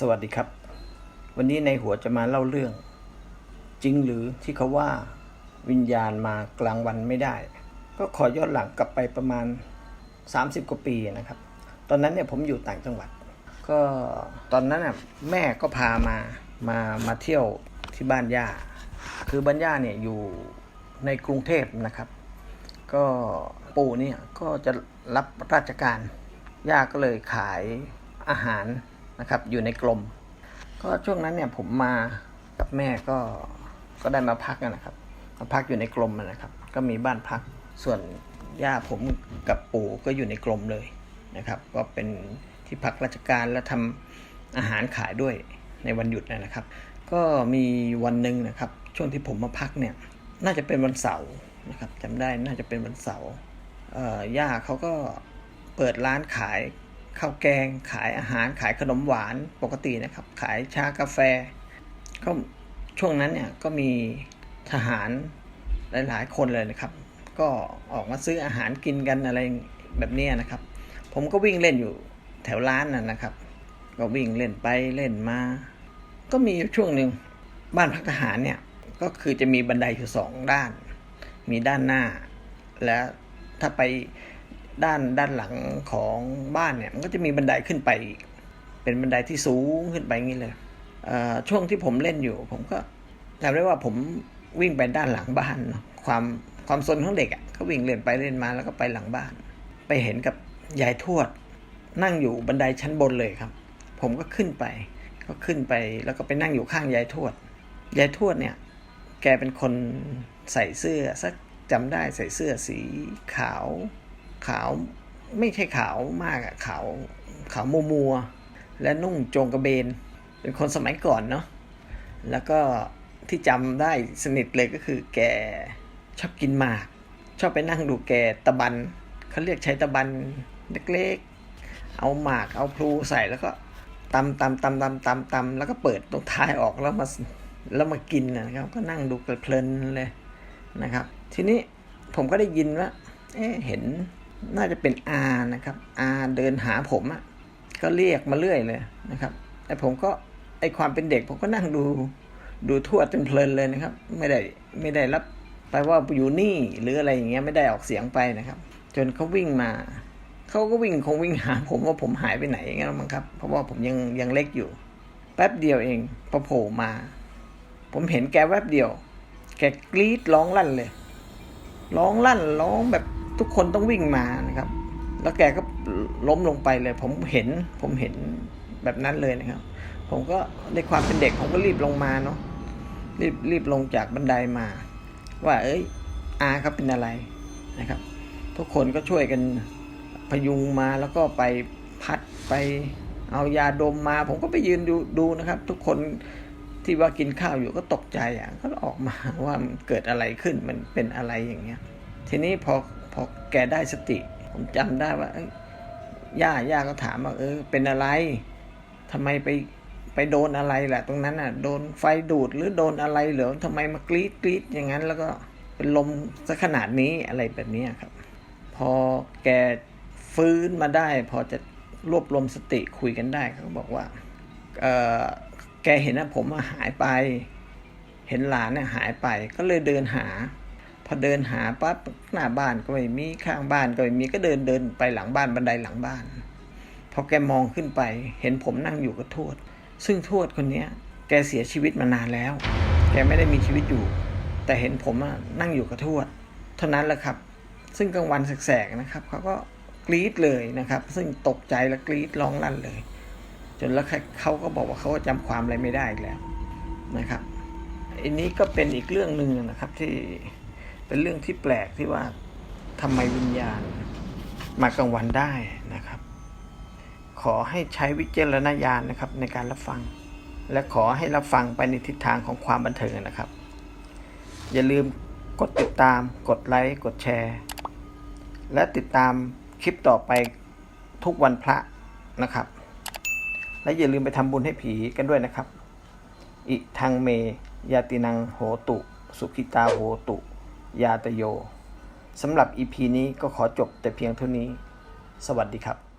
สวัสดีครับ วันนี้ในหัวจะมาเล่าเรื่อง จริงหรือที่เขาว่าวิญญาณมากลางวันไม่ได้ ก็ขอย้อนหลังกลับไปประมาณ 30 กว่าปีนะครับ ตอนนั้นเนี่ยผมอยู่ต่างจังหวัด ก็ตอนนั้นน่ะแม่ก็พามามามาเที่ยวที่บ้านย่า คือบ้านย่าเนี่ยอยู่ในกรุงเทพนะครับ ก็ปู่เนี่ยก็จะรับราชการย่าก็เลยขายอาหาร นะครับ อยู่ในกรมก็ช่วงนั้นเนี่ยผมมากับแม่ก็ก็ได้มาพักนะครับมาพักอยู่ในกรมนะครับ ก็มีบ้านพักส่วนย่าผมกับปู่ก็อยู่ในกรมเลยนะครับ ก็เป็นที่พักราชการและทำอาหารขายด้วยในวันหยุดนะครับ ก็มีวันหนึ่งนะครับ ช่วงที่ผมมาพักเนี่ยน่าจะเป็นวันเสาร์นะครับจำได้น่าจะเป็นวันเสาร์ย่าเขาก็เปิดร้านขาย ข้าวแกง ขายอาหารขายขนมหวานปกตินะครับ ขายชากาแฟ ก็ช่วงนั้นเนี่ยก็มีทหารหลายๆ คนเลยนะครับ ก็ออกมาซื้ออาหารกินกันอะไรแบบนี้นะครับ ผมก็วิ่งเล่นอยู่แถวร้านน่ะนะครับ ก็วิ่งเล่นไปเล่นมา ก็มีช่วงหนึ่งบ้านพักทหารเนี่ยก็คือจะมีบันไดอยู่สองด้าน มีด้านหน้า และถ้าไป ด้านด้านหลังของบ้านเนี่ยมันก็จะมีบันไดขึ้นไปอีก เป็นบันไดที่สูงขึ้นไปงี้เลยช่วงที่ผมเล่นอยู่ ผมก็จำได้ว่าผมวิ่งไปด้านหลังบ้านเนอะความความสนของเด็กอะ่ะก็วิ่งเล่นไปเล่นมาแล้วก็ไปหลังบ้าน ไปเห็นกับยายทวด นั่งอยู่บันไดชั้นบนเลยครับ ผมก็ขึ้นไป ก็ขึ้นไปแล้วก็ไปนั่งอยู่ข้างยายทวดยายทวดเนี่ย แกเป็นคนใส่เสื้อสักจำได้ใส่เสื้อสีขาว ขาวไม่ใช่ขาวมากอะขาวขาวมัวมัวและนุ่งโจงกระเบน เป็นคนสมัยก่อนเนาะแล้วก็ที่จำได้สนิทเลยก็คือแกชอบกินหมาก ชอบไปนั่งดูแกตะบันเขาเรียกใช้ตะบันเล็กๆ เอาหมากเอาพลูใส่แล้วก็ตำตำตำตำตำตำแล้วก็เปิดตรงท้ายออกแล้วมาแล้วมากินนะครับ ก็นั่งดูเพลินเลยนะครับ ทีนี้ผมก็ได้ยินว่าเอ๊เห็น น่าจะเป็นอานะครับอาเดินหาผมอะ่ะก็เรียกมาเรื่อยเลยนะครับแต่ผมก็ไอความเป็นเด็กผมก็นั่งดูดูทั่วจนเพลินเลยนะครับ ไม่ได้ไม่ได้รับไปว่าอยู่นี่หรืออะไรอย่างเงี้ยไม่ได้ออกเสียงไปนะครับ จนเขาวิ่งมาเขาก็วิ่งคงวิ่งหาผมว่าผมหายไปไหนอย่างเงี้ยมั้งครับ เพราะว่าผมยังยังเล็กอยู่ แป๊บเดียวเองพอโผล่มา ผมเห็นแกแวบเดียว แกกรีดร้องลั่นเลย ร้องลั่นร้องแบบ ทุกคนต้องวิ่งมานะครับ แล้วแกก็ล้มลงไปเลย ผมเห็นผมเห็นแบบนั้นเลยนะครับ ผมก็ในความเป็นเด็กผมก็รีบลงมาเนาะรีบรีบลงจากบันไดมา ว่า เอ้ยอาครับเป็นอะไรนะครับ ทุกคนก็ช่วยกันพยุงมาแล้วก็ไปพัดไปเอายาดมมา ผมก็ไปยืนดูดูนะครับ ทุกคนที่ว่ากินข้าวอยู่ก็ตกใจอะก็ออกมาว่ามันเกิดอะไรขึ้นมันเป็นอะไรอย่างเงี้ย ทีนี้พอ พอแกได้สติ ผมจำได้ว่าย่าย่าก็ถามว่าเออ เป็นอะไรทำไมไปไปโดนอะไรแหละตรงนั้นอะ โดนไฟดูดหรือโดนอะไรเหรอทำไมมากรีดกรีดอย่างนั้นแล้วก็เป็นลมซะขนาดนี้อะไรแบบนี้ครับ พอแกฟื้นมาได้ พอจะรวบรวมสติคุยกันได้เขาบอกว่าเออแกเห็นว่าผมหายไป เห็นหลานเนี่ยหายไป ก็เลยเดินหา อเดินหาปั๊บหน้าบ้านก็ไม่มีข้างบ้านก็ไม่มีก็เดินเดินไปหลังบ้านบันไดหลังบ้านพอแกมองขึ้นไป เห็นผมนั่งอยู่กับทวด ซึ่งทวดคนนี้แกเสียชีวิตมานานแล้ว แกไม่ได้มีชีวิตอยู่ แต่เห็นผมนั่งอยู่กับทวด เท่านั้นแหละครับ ซึ่งกลางวันแสกๆนะครับเขาก็กรี๊ดเลยนะครับ ซึ่งตกใจและกรี๊ดร้องลั่นเลย จนแล้วเขาก็บอกว่าเขาจำความอะไรไม่ได้อีกแล้วนะครับอันนี้ก็เป็นอีกเรื่องหนึ่งนะครับที่ เป็นเรื่องที่แปลกที่ว่าทำไมวิญญาณมากลางวันได้นะครับ ขอให้ใช้วิจารณญาณนะครับในการรับฟัง และขอให้รับฟังไปในทิศทางของความบันเทิงนะครับ อย่าลืมกดติดตาม กดไลค์กดแชร์ และติดตามคลิปต่อไปทุกวันพระนะครับ และอย่าลืมไปทำบุญให้ผีกันด้วยนะครับ อิทังเมยาตินังโหตุ สุขิตาโหตุ ยาตโยสำหรับ EP นี้ก็ขอจบแต่เพียงเท่านี้ สวัสดีครับ